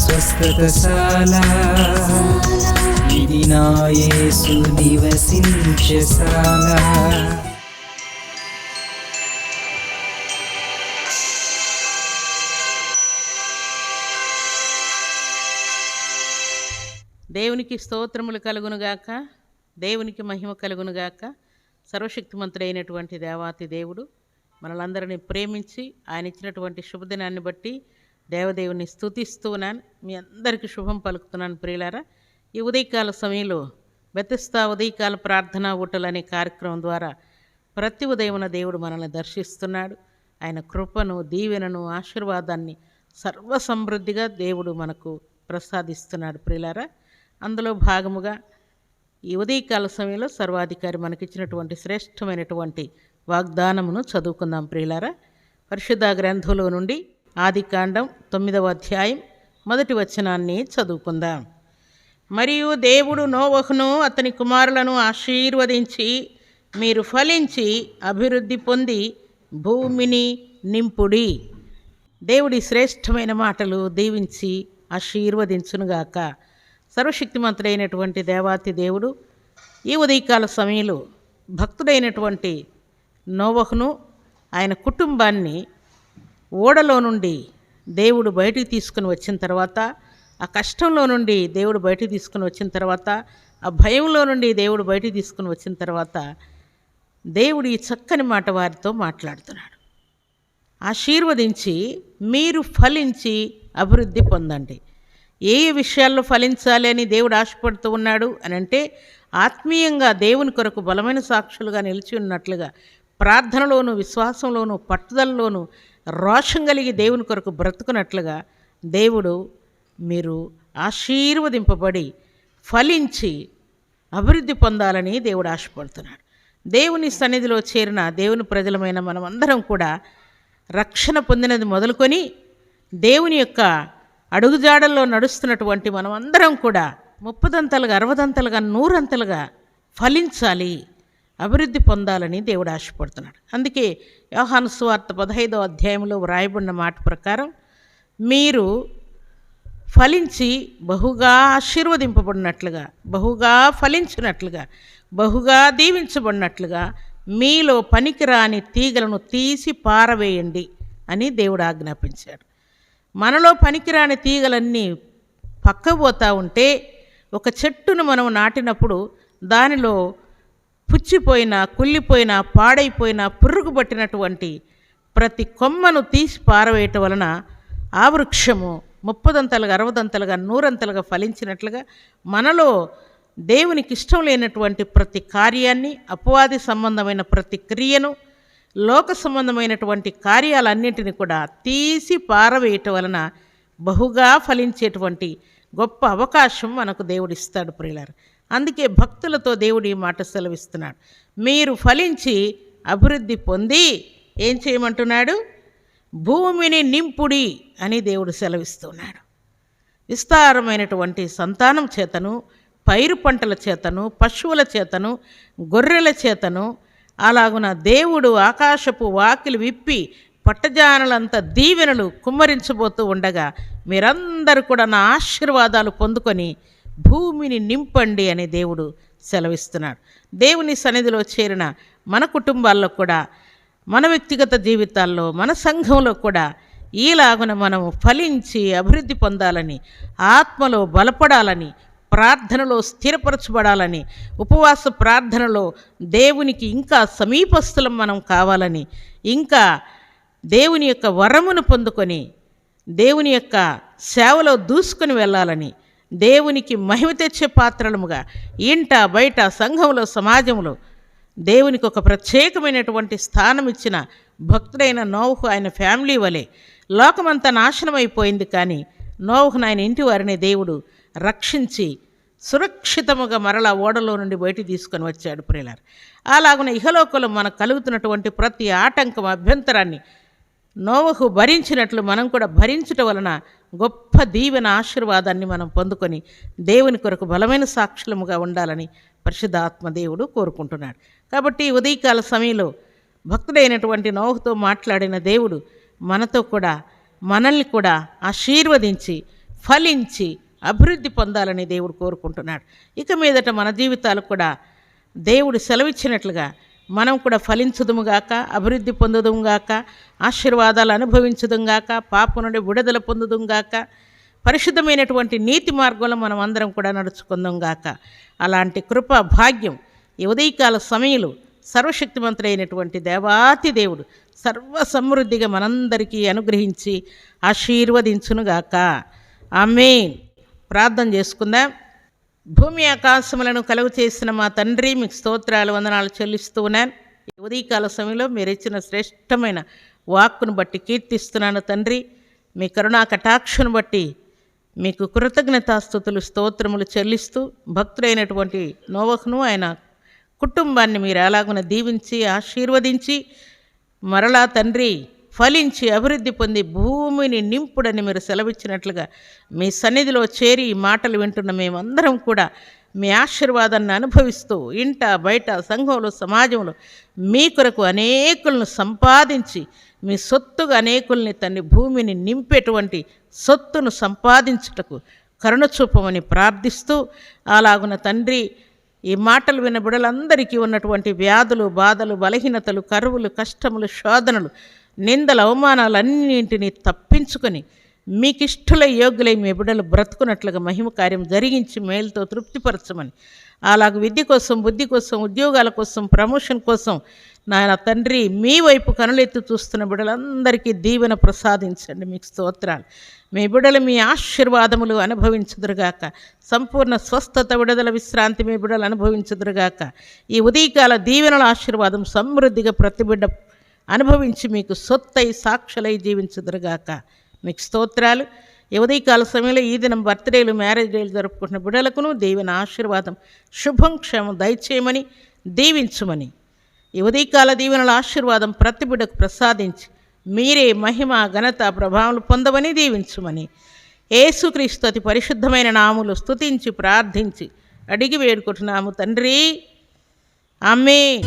స్వస్థతశాల. ఇది నా యేసు నివసించశాల దేవునికి స్తోత్రములు కలుగునుగాక దేవునికి మహిమ కలుగునుగాక సర్వశక్తిమంతుడైనటువంటి దేవాతి దేవుడు మనలందరినీ ప్రేమించి ఆయన ఇచ్చినటువంటి శుభదినాన్ని బట్టి దేవదేవుని స్థుతిస్తున్నాను మీ అందరికీ శుభం పలుకుతున్నాను ప్రియులారా. ఈ ఉదయకాల సమయంలో బెతిస్తా ఉదయకాల ప్రార్థన ఊటలు అనే కార్యక్రమం ద్వారా ప్రతి ఉదయమున దేవుడు మనల్ని దర్శిస్తున్నాడు. ఆయన కృపను దీవెనను ఆశీర్వాదాన్ని సర్వసమృద్ధిగా దేవుడు మనకు ప్రసాదిస్తున్నాడు ప్రియులారా. అందులో భాగముగా ఈ ఉదయకాల సమయంలో సర్వాధికారి మనకిచ్చినటువంటి శ్రేష్టమైనటువంటి వాగ్దానమును చదువుకుందాం ప్రియులారా. పరిశుద్ధ గ్రంథంలో నుండి ఆదికాండం తొమ్మిదవ అధ్యాయం మొదటి వచనాన్ని చదువుకుందాం. మరియు దేవుడు నోవహును అతని కుమారులను ఆశీర్వదించి మీరు ఫలించి అభివృద్ధి పొంది భూమిని నింపుడి. దేవుడి శ్రేష్టమైన మాటలు దీవించి ఆశీర్వదించునుగాక సర్వశక్తిమంతుడైనటువంటి దేవాతి దేవుడు ఈ ఉదయకాల సమయంలో భక్తుడైనటువంటి నోవహును ఆయన కుటుంబాన్ని ఓడలో నుండి దేవుడు బయటికి తీసుకుని వచ్చిన తర్వాత ఆ కష్టంలో నుండి దేవుడు బయటికి తీసుకుని వచ్చిన తర్వాత ఆ భయంలో నుండి దేవుడు బయటికి తీసుకుని వచ్చిన తర్వాత దేవుడు ఈ చక్కని మాట వారితో మాట్లాడుతున్నాడు. ఆశీర్వదించి మీరు ఫలించి అభివృద్ధి పొందండి. ఏ ఏ విషయాల్లో ఫలించాలి అని దేవుడు ఆశపడుతూ ఉన్నాడు అని అంటే ఆత్మీయంగా దేవుని కొరకు బలమైన సాక్షులుగా నిలిచి ఉన్నట్లుగా ప్రార్థనలోను విశ్వాసంలోను పట్టుదలలోను రోషం కలిగి దేవుని కొరకు బ్రతుకున్నట్లుగా దేవుడు మీరు ఆశీర్వదింపబడి ఫలించి అభివృద్ధి పొందాలని దేవుడు ఆశపడుతున్నాడు. దేవుని సన్నిధిలో చేరిన దేవుని ప్రజలమైన మనమందరం కూడా రక్షణ పొందినది మొదలుకొని దేవుని యొక్క అడుగుజాడల్లో నడుస్తున్నటువంటి మనమందరం కూడా ముప్పదంతలుగా అరవదంతలుగా నూరంతలుగా ఫలించాలి. అభివృద్ధి పొందాలని దేవుడు ఆశపడుతున్నాడు. అందుకే యోహాను సువార్త పదహైదో అధ్యాయంలో వ్రాయబడిన మాట ప్రకారం మీరు ఫలించి బహుగా ఆశీర్వదింపబడినట్లుగా బహుగా ఫలించినట్లుగా బహుగా దీవించబడినట్లుగా మీలో పనికిరాని తీగలను తీసి పారవేయండి అని దేవుడు ఆజ్ఞాపించాడు. మనలో పనికిరాని తీగలన్నీ పక్క ఉంటే ఒక చెట్టును మనం నాటినప్పుడు దానిలో పుచ్చిపోయిన కుళ్ళిపోయిన పాడైపోయిన పురుగు పట్టినటువంటి ప్రతి కొమ్మను తీసి పారవేయటం వలన ఆ వృక్షము ముప్పదంతలుగా అరవదంతలుగా నూరంతలుగా ఫలించినట్లుగా మనలో దేవునికి ఇష్టం లేనటువంటి ప్రతి కార్యాన్ని అపవాది సంబంధమైన ప్రతి క్రియను లోక సంబంధమైనటువంటి కార్యాలన్నింటినీ కూడా తీసి పారవేయటం వలన బహుగా ఫలించేటువంటి గొప్ప అవకాశం మనకు దేవుడు ఇస్తాడు ప్రియులారు. అందుకే భక్తులతో దేవుడు ఈ మాట సెలవిస్తున్నాడు. మీరు ఫలించి అభివృద్ధి పొంది ఏం చేయమంటున్నాడు? భూమిని నింపుడి అని దేవుడు సెలవిస్తున్నాడు. విస్తారమైనటువంటి సంతానం చేతను పైరు పంటల చేతను పశువుల చేతను గొర్రెల చేతను అలాగున దేవుడు ఆకాశపు వాకిలి విప్పి పట్టజానులంత దీవెనలు కుమ్మరించబోతూ ఉండగా మీరందరూ కూడా నా ఆశీర్వాదాలు పొందుకొని భూమిని నింపండి అని దేవుడు సెలవిస్తున్నాడు. దేవుని సన్నిధిలో చేరిన మన కుటుంబాల్లో కూడా మన వ్యక్తిగత జీవితాల్లో మన సంఘంలో కూడా ఈలాగున మనం ఫలించి అభివృద్ధి పొందాలని ఆత్మలో బలపడాలని ప్రార్థనలో స్థిరపరచబడాలని ఉపవాస ప్రార్థనలో దేవునికి ఇంకా సమీపస్థులం మనం కావాలని ఇంకా దేవుని యొక్క వరమును పొందుకొని దేవుని యొక్క సేవలో దూసుకొని వెళ్ళాలని దేవునికి మహిమ తెచ్చే పాత్రలముగా ఇంట బయట సంఘంలో సమాజంలో దేవునికి ఒక ప్రత్యేకమైనటువంటి స్థానం ఇచ్చిన భక్తుడైన నోహు ఆయన ఫ్యామిలీ వలె లోకమంతా నాశనమైపోయింది కానీ నోహును ఆయన ఇంటి వారిని దేవుడు రక్షించి సురక్షితముగా మరలా ఓడలో నుండి బయటికి తీసుకొని వచ్చాడు ప్రియులారు. అలాగున ఇహలోకంలో మనకు కలుగుతున్నటువంటి ప్రతి ఆటంకం అభ్యంతరాన్ని నోవహు భరించినట్లు మనం కూడా భరించటం వలన గొప్ప దీవెన ఆశీర్వాదాన్ని మనం పొందుకొని దేవుని కొరకు బలమైన సాక్షులముగా ఉండాలని పరిశుద్ధాత్మ దేవుడు కోరుకుంటున్నాడు. కాబట్టి ఉదయకాల సమయంలో భక్తుడైనటువంటి నోహుతో మాట్లాడిన దేవుడు మనతో కూడా మనల్ని కూడా ఆశీర్వదించి ఫలించి అభివృద్ధి పొందాలని దేవుడు కోరుకుంటున్నాడు. ఇక మీదట మన జీవితాలు కూడా దేవుడు సెలవిచ్చినట్లుగా మనం కూడా ఫలించుదుముగాక అభివృద్ధి పొందుదుముగాక ఆశీర్వాదాలు అనుభవించుదుగాక పాప నుండి విడుదల పొందుదుగాక పరిశుద్ధమైనటువంటి నీతి మార్గంలో మనం అందరం కూడా నడుచుకుందాంగాక అలాంటి కృప భాగ్యం ఈ ఉదయకాల సమయంలో సర్వశక్తిమంతుడైనటువంటి దేవాతి దేవుడు సర్వ సమృద్ధిగా మనందరికీ అనుగ్రహించి ఆశీర్వదించునుగాక ఆమె ప్రార్థన చేసుకుందాం. భూమి ఆకాశములను కలుగు చేసిన మా తండ్రి మీకు స్తోత్రాలు వందనాలు చెల్లిస్తూ ఉన్నాను. ఉదయకాల సమయంలో మీరు ఇచ్చిన శ్రేష్టమైన వాక్కును బట్టి కీర్తిస్తున్నాను తండ్రి. మీ కరుణా కటాక్షను బట్టి మీకు కృతజ్ఞతాస్థుతులు స్తోత్రములు చెల్లిస్తూ భక్తుడైనటువంటి నోవహ్ను ఆయన కుటుంబాన్ని మీరు ఎలాగున దీవించి ఆశీర్వదించి మరలా తండ్రి ఫలించి అభివృద్ధి పొంది భూమిని నింపుడని మీరు సెలవిచ్చినట్లుగా మీ సన్నిధిలో చేరి ఈ మాటలు వింటున్న మేమందరం కూడా మీ ఆశీర్వాదాన్ని అనుభవిస్తూ ఇంట బయట సంఘంలో సమాజంలో మీ కొరకు అనేకులను సంపాదించి మీ సొత్తుగా అనేకుల్ని తన్ని భూమిని నింపేటువంటి సొత్తును సంపాదించుటకు కరుణ చూపమని ప్రార్థిస్తూ అలాగున తండ్రి ఈ మాటలు విన్న బిడలందరికీ ఉన్నటువంటి వ్యాధులు బాధలు బలహీనతలు కరువులు కష్టములు శోధనలు నిందల అవమానాలన్నింటినీ తప్పించుకొని మీకు ఇష్టల యోగ్యులై మీ బిడ్డలు బ్రతుకున్నట్లుగా మహిమ కార్యం జరిగించి మేలుతో తృప్తిపరచమని. అలాగ విద్య కోసం బుద్ధి కోసం ఉద్యోగాల కోసం ప్రమోషన్ కోసం నాయన తండ్రి మీ వైపు కనులెత్తి చూస్తున్న బిడ్డలందరికీ దీవెన ప్రసాదించండి. మీకు స్తోత్రాలు. మీ బిడ్డలు మీ ఆశీర్వాదములు అనుభవించదురుగాక. సంపూర్ణ స్వస్థత విడుదల విశ్రాంతి మీ బిడ్డలు అనుభవించదురుగాక. ఈ ఉదయకాల దీవెనల ఆశీర్వాదం సమృద్ధిగా ప్రతి బిడ్డ అనుభవించి మీకు సొత్తై సాక్షులై జీవించుదురుగాక. మీకు స్తోత్రాలు. యువదీకాల ఉదయకాల సమయంలో ఈ దినం బర్త్డేలు మ్యారేజ్ డేలు జరుపుకుంటున్న బిడ్డలకును దేవుని ఆశీర్వాదం శుభం క్షేమం దయచేయమని దీవించుమని. ఈ ఉదయకాల దీవెనల ఆశీర్వాదం ప్రతి బిడ్డకు ప్రసాదించి మీరే మహిమ ఘనత ప్రభావాలు పొందవని దీవించుమని. ఏసుక్రీస్తు అతి పరిశుద్ధమైన నాములు స్తుతించి ప్రార్థించి అడిగి వేడుకుంటున్నాము తండ్రి. ఆమె